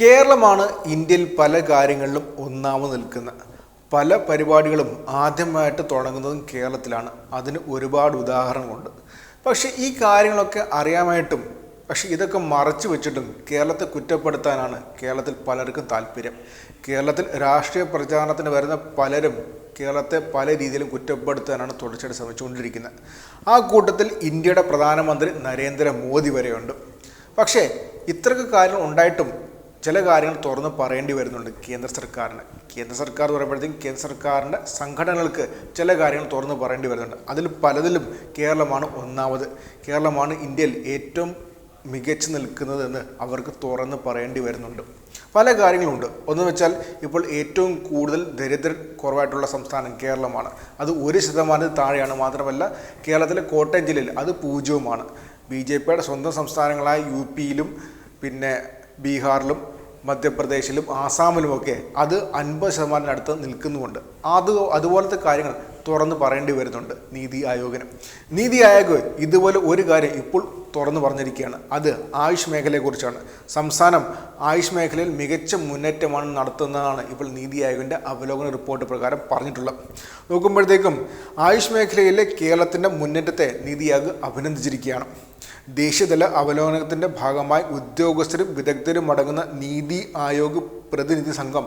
കേരളമാണ് ഇന്ത്യയിൽ പല കാര്യങ്ങളിലും ഒന്നാമത് നിൽക്കുന്നത് പല പരിപാടികളും ആദ്യമായിട്ട് തുടങ്ങുന്നതും കേരളത്തിലാണ്. അതിന് ഒരുപാട് ഉദാഹരണമുണ്ട് പക്ഷേ ഈ കാര്യങ്ങളൊക്കെ അറിയാമായിട്ടും പക്ഷേ ഇതൊക്കെ മറച്ചു വെച്ചിട്ടും കേരളത്തെ കുറ്റപ്പെടുത്താനാണ് കേരളത്തിൽ പലർക്കും താല്പര്യം. കേരളത്തിൽ രാഷ്ട്രീയ പ്രചാരണത്തിന് വരുന്ന പലരും കേരളത്തെ പല രീതിയിലും കുറ്റപ്പെടുത്താനാണ് തുടർച്ചയായിട്ട് ശ്രമിച്ചുകൊണ്ടിരിക്കുന്നത്. ആ കൂട്ടത്തിൽ ഇന്ത്യയുടെ പ്രധാനമന്ത്രി നരേന്ദ്രമോദി വരെയുണ്ട്. പക്ഷേ ഇത്രയ്ക്ക് കാര്യങ്ങൾ ഉണ്ടായിട്ടും ചില കാര്യങ്ങൾ തുറന്ന് പറയേണ്ടി വരുന്നുണ്ട് കേന്ദ്ര സർക്കാരിന്. കേന്ദ്ര സർക്കാർ എന്ന് പറയുമ്പോഴത്തേക്കും കേന്ദ്ര സർക്കാരിന്റെ സംഘടനകൾക്ക് ചില കാര്യങ്ങൾ തുറന്ന് പറയേണ്ടി വരുന്നുണ്ട്. അതിൽ പലതിലും കേരളമാണ് ഒന്നാമത്. കേരളമാണ് ഇന്ത്യയിൽ ഏറ്റവും മികച്ചു നിൽക്കുന്നതെന്ന് അവർക്ക് തുറന്ന് പറയേണ്ടി വരുന്നുണ്ട്. പല കാര്യങ്ങളുണ്ട്. ഒന്ന് വെച്ചാൽ ഇപ്പോൾ ഏറ്റവും കൂടുതൽ ദരിദ്രർ കുറവായിട്ടുള്ള സംസ്ഥാനം കേരളമാണ്. അത് ഒരു ശതമാനത്തിൽ താഴെയാണ്. മാത്രമല്ല കേരളത്തിലെ കോട്ടയം ജില്ലയിൽ അത് പൂജ്യവുമാണ്. ബി ജെ പിയുടെ സ്വന്തം സംസ്ഥാനങ്ങളായ യു പിയിലും പിന്നെ ബീഹാറിലും മധ്യപ്രദേശിലും ആസാമിലുമൊക്കെ അത് അൻപത് ശതമാനത്തിനടുത്ത് നിൽക്കുന്നുമുണ്ട്. അത് അതുപോലത്തെ കാര്യങ്ങൾ തുറന്ന് പറയേണ്ടി വരുന്നുണ്ട് നീതി ആയോഗിന്. നീതി ആയോഗ് ഇതുപോലെ ഒരു കാര്യം ഇപ്പോൾ തുറന്നു പറഞ്ഞിരിക്കുകയാണ്. അത് ആയുഷ് മേഖലയെക്കുറിച്ചാണ്. സംസ്ഥാനം ആയുഷ് മേഖലയിൽ മികച്ച മുന്നേറ്റമാണ് നടത്തുന്നതാണ് ഇപ്പോൾ നീതി ആയോഗിന്റെ അവലോകന റിപ്പോർട്ട് പ്രകാരം പറഞ്ഞിട്ടുള്ളത്. നോക്കുമ്പോഴത്തേക്കും ആയുഷ് മേഖലയിലെ കേരളത്തിന്റെ മുന്നേറ്റത്തെ നീതി ആയോഗ് അഭിനന്ദിച്ചിരിക്കുകയാണ്. ദേശീയതല അവലോകനത്തിന്റെ ഭാഗമായി ഉദ്യോഗസ്ഥരും വിദഗ്ധരും അടങ്ങുന്ന നീതി ആയോഗ് പ്രതിനിധി സംഘം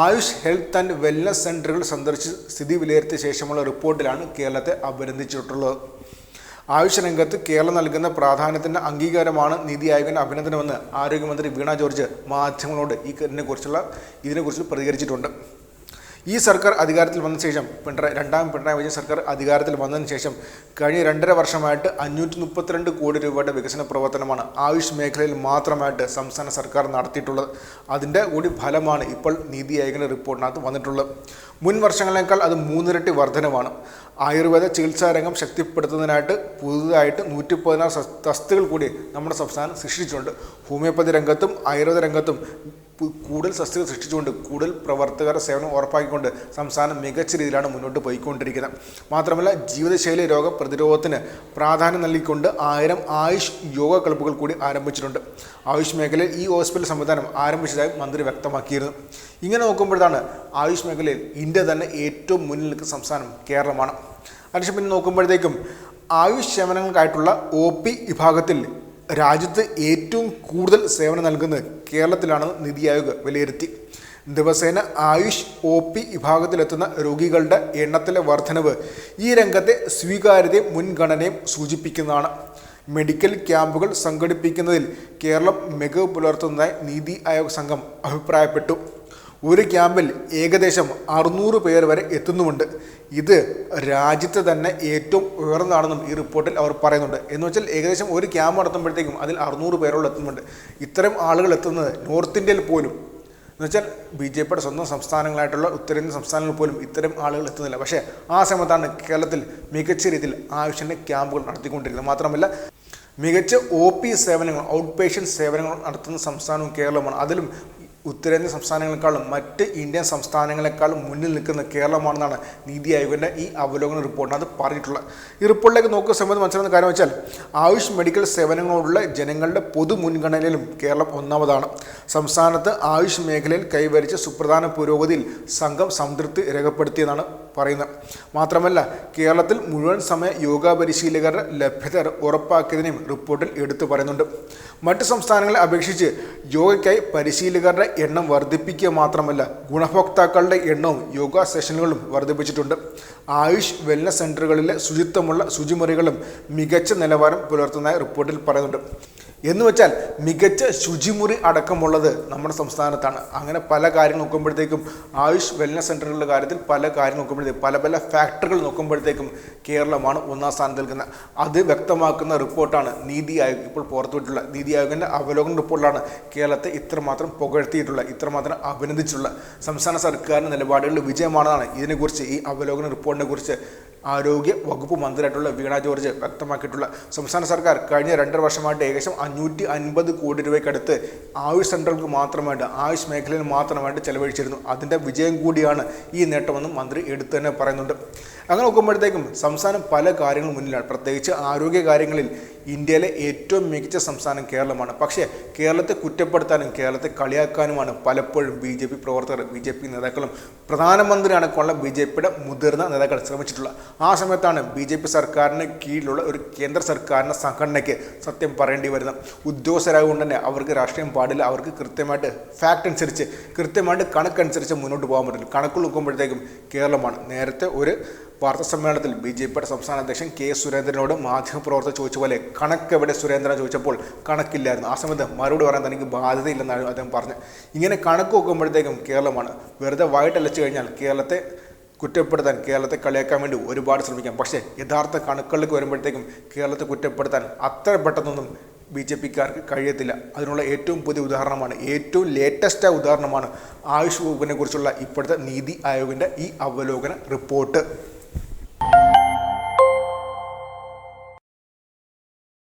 ആയുഷ് ഹെൽത്ത് ആൻഡ് വെൽനസ് സെന്ററുകൾ സന്ദർശിച്ച് സ്ഥിതി വിലയിരുത്തിയ ശേഷമുള്ള റിപ്പോർട്ടിലാണ് കേരളത്തെ അഭിനന്ദിച്ചിട്ടുള്ളത് ആയുഷ് രംഗത്ത് കേരളം നൽകുന്ന പ്രാധാന്യത്തിന്റെ അംഗീകാരമാണ് നീതി ആയോഗിന്റെ അഭിനന്ദനമെന്ന് ആരോഗ്യമന്ത്രി വീണ ജോർജ് മാധ്യമങ്ങളോട് ഈ ഇതിനെക്കുറിച്ചുള്ള ഇതിനെക്കുറിച്ച് പ്രതികരിച്ചിട്ടുണ്ട്. ഈ സർക്കാർ അധികാരത്തിൽ വന്ന ശേഷം പിണറായി രണ്ടാം പിണറായി വിജയൻ സർക്കാർ അധികാരത്തിൽ വന്നതിന് ശേഷം കഴിഞ്ഞ രണ്ടര വർഷമായിട്ട് അഞ്ഞൂറ്റി മുപ്പത്തിരണ്ട് കോടി രൂപയുടെ വികസന പ്രവർത്തനമാണ് ആയുഷ് മേഖലയിൽ മാത്രമായിട്ട് സംസ്ഥാന സർക്കാർ നടത്തിയിട്ടുള്ളത്. അതിന്റെ കൂടി ഫലമാണ് ഇപ്പോൾ നീതി ആയോഗിന്റെ റിപ്പോർട്ടിനകത്ത് വന്നിട്ടുള്ളത്. മുൻ വർഷങ്ങളേക്കാൾ അത് മൂന്നിരട്ടി വർധനമാണ് ആയുർവേദ ചികിത്സാ രംഗം ശക്തിപ്പെടുത്തുന്നതിനായിട്ട് പുതുതായിട്ട് നൂറ്റി പതിനാറ് തസ്തികൾ കൂടി നമ്മുടെ സംസ്ഥാനം സൃഷ്ടിച്ചിട്ടുണ്ട്. ഹോമിയോപ്പതി രംഗത്തും ആയുർവേദ രംഗത്തും കൂടുതൽ സസ്യങ്ങൾ സൃഷ്ടിച്ചുകൊണ്ട് കൂടുതൽ പ്രവർത്തകരുടെ സേവനം ഉറപ്പാക്കിക്കൊണ്ട് സംസ്ഥാനം മികച്ച രീതിയിലാണ് മുന്നോട്ട് പോയിക്കൊണ്ടിരിക്കുന്നത്. മാത്രമല്ല ജീവിതശൈലി രോഗ പ്രതിരോധത്തിന് പ്രാധാന്യം നൽകിക്കൊണ്ട് ആയിരം ആയുഷ് യോഗ ക്ലബ്ബുകൾ കൂടി ആരംഭിച്ചിട്ടുണ്ട്. ആയുഷ് മേഖലയിൽ ഈ ഹോസ്പിറ്റൽ സംവിധാനം ആരംഭിച്ചതായി മന്ത്രി വ്യക്തമാക്കിയിരുന്നു. ഇങ്ങനെ നോക്കുമ്പോഴാണ് ആയുഷ് മേഖലയിൽ ഇന്ത്യ തന്നെ ഏറ്റവും മുന്നിൽ നിൽക്കുന്ന സംസ്ഥാനം കേരളമാണ്. അതിനുശേഷം പിന്നെ നോക്കുമ്പോഴത്തേക്കും ആയുഷ് സേവനങ്ങൾക്കായിട്ടുള്ള ഒ പി വിഭാഗത്തിൽ രാജ്യത്ത് ഏറ്റവും കൂടുതൽ സേവനം നൽകുന്നത് കേരളത്തിലാണെന്ന് നിതി ആയോഗ് വിലയിരുത്തി. ദിവസേന ആയുഷ് ഒ പി വിഭാഗത്തിലെത്തുന്ന രോഗികളുടെ എണ്ണത്തിലെ വർധനവ് ഈ രംഗത്തെ സ്വീകാര്യതയും മുൻഗണനയും സൂചിപ്പിക്കുന്നതാണ്. മെഡിക്കൽ ക്യാമ്പുകൾ സംഘടിപ്പിക്കുന്നതിൽ കേരളം മികവ് പുലർത്തുന്നതായി നീതി ആയോഗ് സംഘം അഭിപ്രായപ്പെട്ടു. ഒരു ക്യാമ്പിൽ ഏകദേശം അറുന്നൂറ് പേർ വരെ എത്തുന്നുമുണ്ട്. ഇത് രാജ്യത്ത് തന്നെ ഏറ്റവും ഉയർന്നതാണെന്നും ഈ റിപ്പോർട്ടിൽ അവർ പറയുന്നുണ്ട്. എന്ന് വെച്ചാൽ ഏകദേശം ഒരു ക്യാമ്പ് നടത്തുമ്പോഴത്തേക്കും അതിൽ അറുന്നൂറ് പേരോളം എത്തുന്നുണ്ട്. ഇത്തരം ആളുകൾ എത്തുന്നത് നോർത്ത് ഇന്ത്യയിൽ പോലും എന്ന് വെച്ചാൽ ബി ജെ പിയുടെ സ്വന്തം സംസ്ഥാനങ്ങളായിട്ടുള്ള ഉത്തരേന്ത്യൻ സംസ്ഥാനങ്ങളിൽ പോലും ഇത്തരം ആളുകൾ എത്തുന്നില്ല. പക്ഷേ ആ സമയത്താണ് കേരളത്തിൽ മികച്ച രീതിയിൽ ആവശ്യത്തിന് ക്യാമ്പുകൾ നടത്തിക്കൊണ്ടിരിക്കുന്നത് മാത്രമല്ല മികച്ച ഒ പി സേവനങ്ങൾ ഔട്ട് പേഷ്യന്റ് സേവനങ്ങൾ നടത്തുന്ന സംസ്ഥാനവും കേരളമാണ് അതിലും ഉത്തരേന്ത്യൻ സംസ്ഥാനങ്ങളെക്കാളും മറ്റ് ഇന്ത്യൻ സംസ്ഥാനങ്ങളെക്കാളും മുന്നിൽ നിൽക്കുന്ന കേരളമാണെന്നാണ് നീതി ആയോഗിന്റെ ഈ അവലോകന റിപ്പോർട്ടിനകത്ത് പറഞ്ഞിട്ടുള്ളത്. ഈ റിപ്പോർട്ടിലേക്ക് നോക്കുന്ന സമയത്ത് മനസ്സിലാകുന്ന കാര്യം വെച്ചാൽ ആയുഷ് മെഡിക്കൽ സേവനങ്ങളോടുള്ള ജനങ്ങളുടെ പൊതു മുൻഗണനയിലും കേരളം ഒന്നാമതാണ്. സംസ്ഥാനത്ത് ആയുഷ് മേഖലയിൽ കൈവരിച്ച സുപ്രധാന പുരോഗതിയിൽ സംഘം സംതൃപ്തി രേഖപ്പെടുത്തിയെന്നാണ് പറയുന്നത്. മാത്രമല്ല കേരളത്തിൽ മുഴുവൻ സമയ യോഗ പരിശീലകരുടെ ലഭ്യത ഉറപ്പാക്കിയതിനെയും റിപ്പോർട്ടിൽ എടുത്തു പറയുന്നുണ്ട്. മറ്റ് സംസ്ഥാനങ്ങളെ അപേക്ഷിച്ച് യോഗയ്ക്കായി പരിശീലകരുടെ എണ്ണം വർദ്ധിപ്പിക്കുക മാത്രമല്ല ഗുണഭോക്താക്കളുടെ എണ്ണവും യോഗ സെഷനുകളും വർദ്ധിപ്പിച്ചിട്ടുണ്ട്. ആയുഷ് വെൽനസ് സെന്ററുകളിലെ ശുചിത്വമുള്ള ശുചിമുറികളും മികച്ച നിലവാരം പുലർത്തുന്നതായി റിപ്പോർട്ടിൽ പറയുന്നുണ്ട്. എന്ന് വെച്ചാൽ മികച്ച ശുചിമുറി അടക്കമുള്ളത് നമ്മുടെ സംസ്ഥാനത്താണ്. അങ്ങനെ പല കാര്യങ്ങൾ നോക്കുമ്പോഴത്തേക്കും ആയുഷ് വെൽനസ് സെന്ററുകളുടെ കാര്യത്തിൽ പല കാര്യങ്ങൾ നോക്കുമ്പോഴത്തേക്കും പല പല ഫാക്ടറികൾ നോക്കുമ്പോഴത്തേക്കും കേരളമാണ് ഒന്നാം സ്ഥാനത്ത് നിൽക്കുന്നത്. അത് വ്യക്തമാക്കുന്ന റിപ്പോർട്ടാണ് നീതി ആയോഗ് ഇപ്പോൾ പുറത്തുവിട്ടുള്ള നീതി ആയോഗിന്റെ അവലോകന റിപ്പോർട്ടിലാണ് കേരളത്തെ ഇത്രമാത്രം പുകഴ്ത്തിയിട്ടുള്ള ഇത്രമാത്രം അഭിനന്ദിച്ചുള്ള സംസ്ഥാന സർക്കാരിന്റെ നിലപാടുകളുടെ വിജയമാണെന്നാണ് ഇതിനെക്കുറിച്ച് ഈ അവലോകന റിപ്പോർട്ടിനെ കുറിച്ച് ആരോഗ്യ വകുപ്പ് മന്ത്രിയായിട്ടുള്ള വീണ ജോർജ് വ്യക്തമാക്കിയിട്ടുള്ള സംസ്ഥാന സർക്കാർ കഴിഞ്ഞ രണ്ടര വർഷമായിട്ട് ഏകദേശം അഞ്ഞൂറ്റി അൻപത് കോടി രൂപയ്ക്കടുത്ത് ആയുഷ് സെന്ററുകൾക്ക് മാത്രമായിട്ട് ആയുഷ് മേഖലയിൽ മാത്രമായിട്ട് ചെലവഴിച്ചിരുന്നു. അതിന്റെ വിജയം കൂടിയാണ് ഈ നേട്ടമെന്നും മന്ത്രി എടുത്തു തന്നെ പറയുന്നുണ്ട്. അങ്ങനെ നോക്കുമ്പോഴത്തേക്കും സംസ്ഥാനം പല കാര്യങ്ങളും മുന്നിലാണ്. പ്രത്യേകിച്ച് ആരോഗ്യ കാര്യങ്ങളിൽ ഇന്ത്യയിലെ ഏറ്റവും മികച്ച സംസ്ഥാനം കേരളമാണ്. പക്ഷേ കേരളത്തെ കുറ്റപ്പെടുത്താനും കേരളത്തെ കളിയാക്കാനുമാണ് പലപ്പോഴും ബി ജെ പി പ്രവർത്തകർ ബി ജെ പി നേതാക്കളും പ്രധാനമന്ത്രി അടക്കമുള്ള ബി ജെ പിയുടെ മുതിർന്ന നേതാക്കൾ ശ്രമിച്ചിട്ടുള്ളത്. ആ സമയത്താണ് ബി ജെ പി സർക്കാരിന് കീഴിലുള്ള ഒരു കേന്ദ്ര സർക്കാരിന്റെ സംഘടനയ്ക്ക് സത്യം പറയേണ്ടി വരുന്നത്. ഉദ്യോഗസ്ഥരായതുകൊണ്ട് തന്നെ അവർക്ക് രാഷ്ട്രീയം പാടില്ല. അവർക്ക് കൃത്യമായിട്ട് ഫാക്ട് അനുസരിച്ച് കൃത്യമായിട്ട് കണക്കനുസരിച്ച് മുന്നോട്ട് പോകാൻ പറ്റില്ല. കണക്ക് നോക്കുമ്പോഴത്തേക്കും കേരളമാണ് നേരത്തെ ഒരു വാർത്താ സമ്മേളനത്തിൽ ബി ജെ പിയുടെ സംസ്ഥാന അധ്യക്ഷൻ കെ സുരേന്ദ്രനോട് മാധ്യമപ്രവർത്തകർ ചോദിച്ച പോലെ കണക്ക് എവിടെ? സുരേന്ദ്രൻ ചോദിച്ചപ്പോൾ കണക്കില്ലായിരുന്നു. ആ സമയത്ത് മറുപടി പറയാൻ തനിക്ക് ബാധ്യതയില്ലെന്നാണ് അദ്ദേഹം പറഞ്ഞത്. ഇങ്ങനെ കണക്ക് നോക്കുമ്പോഴത്തേക്കും കേരളമാണ് വെറുതെ വായിട്ടലച്ചു കഴിഞ്ഞാൽ കേരളത്തെ കുറ്റപ്പെടുത്താൻ കേരളത്തെ കളിയാക്കാൻ വേണ്ടി ഒരുപാട് ശ്രമിക്കാം. പക്ഷേ യഥാർത്ഥ കണക്കുകളിലേക്ക് വരുമ്പോഴത്തേക്കും കേരളത്തെ കുറ്റപ്പെടുത്താൻ അത്ര പെട്ടെന്നൊന്നും ബി ജെ പിക്കാർക്ക് കഴിയത്തില്ല. അതിനുള്ള ഏറ്റവും പുതിയ ഉദാഹരണമാണ് ഏറ്റവും ലേറ്റസ്റ്റ് ഉദാഹരണമാണ് ആയുഷ് വകുപ്പിനെ കുറിച്ചുള്ള ഇപ്പോഴത്തെ നീതി ആയോഗിന്റെ ഈ അവലോകന റിപ്പോർട്ട്.